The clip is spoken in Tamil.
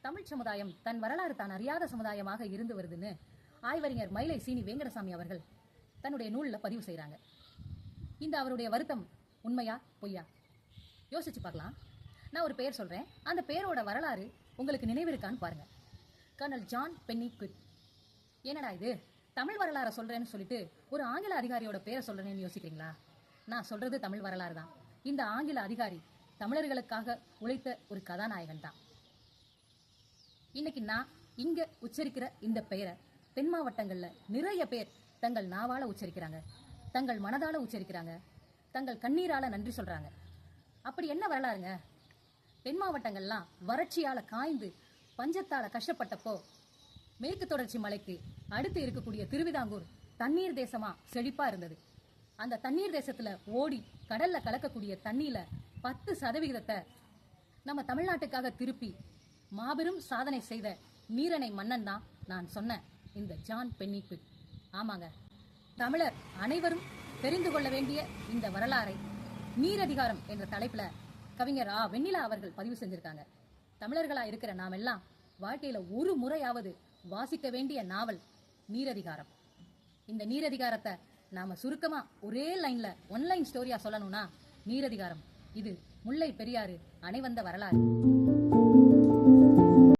தமிழ் சமுதாயம் தன் வரலாறு தான் அறியாத சமுதாயமாக இருந்து வருதுன்னு ஆய்வறிஞர் மயிலை சீனி வேங்கடசாமி அவர்கள் தன்னுடைய நூலில் பதிவு செய்கிறாங்க இந்த அவருடைய வருத்தம் உண்மையா பொய்யா? யோசிச்சு பார்க்கலாம். நான் ஒரு பெயர் சொல்றேன். அந்த பெயரோட வரலாறு உங்களுக்கு நினைவிருக்கான்னு பாருங்க. கர்னல் ஜான் பென்னி குவிக் என்னடா இது? தமிழ் வரலாறை சொல்றேன்னு சொல்லிட்டு ஒரு ஆங்கில அதிகாரியோட பேரை சொல்கிறேன்னு யோசிக்கிறீங்களா? நான் சொல்றது தமிழ் வரலாறு தான். இந்த ஆங்கில அதிகாரி தமிழர்களுக்காக உழைத்த ஒரு கதாநாயகன் தான். இன்னைக்கு நான் இங்க உச்சரிக்கிற இந்த பெயரை தென் மாவட்டங்கள்ல நிறைய பேர் தங்கள் நாவால உச்சரிக்கிறாங்க தங்கள் மனதால உச்சரிக்கிறாங்க தங்கள் கண்ணீரால நன்றி சொல்றாங்க. அப்படி என்ன வரலாறுங்க? தென் மாவட்டங்கள்லாம் வறட்சியால காய்ந்து பஞ்சத்தால கஷ்டப்பட்டப்போ மேற்கு தொடர்ச்சி மலைக்கு அடுத்து இருக்கக்கூடிய திருவிதாங்கூர் தண்ணீர் தேசமா செழிப்பா இருந்தது. அந்த தண்ணீர் தேசத்துல ஓடி கடல்ல கலக்கக்கூடிய தண்ணியில பத்து சதவிகிதத்தை நம்ம தமிழ்நாட்டுக்காக திருப்பி மாபெரும் சாதனை செய்த நீரணை மன்னன் தான் நான் சொன்ன இந்த ஜான் பென்னிக்கு ஆமாங்க. தமிழர் அனைவரும் தெரிந்து கொள்ள வேண்டிய இந்த வரலாறை நீரதிகாரம் என்ற தலைப்புல கவிஞர் ஆ. வெண்ணிலா அவர்கள் பதிவு செஞ்சிருக்காங்க. தமிழர்களா இருக்கிற நாம் எல்லாம் வாழ்க்கையில ஒரு முறையாவது வாசிக்க வேண்டிய நாவல் நீரதிகாரம். இந்த நீரதிகாரத்தை நாம சுருக்கமா ஒரே லைன்ல ஒன்லைன் ஸ்டோரியா சொல்லணும்னா நீரதிகாரம். இது முல்லை பெரியாறு அணைவந்த வரலாறு.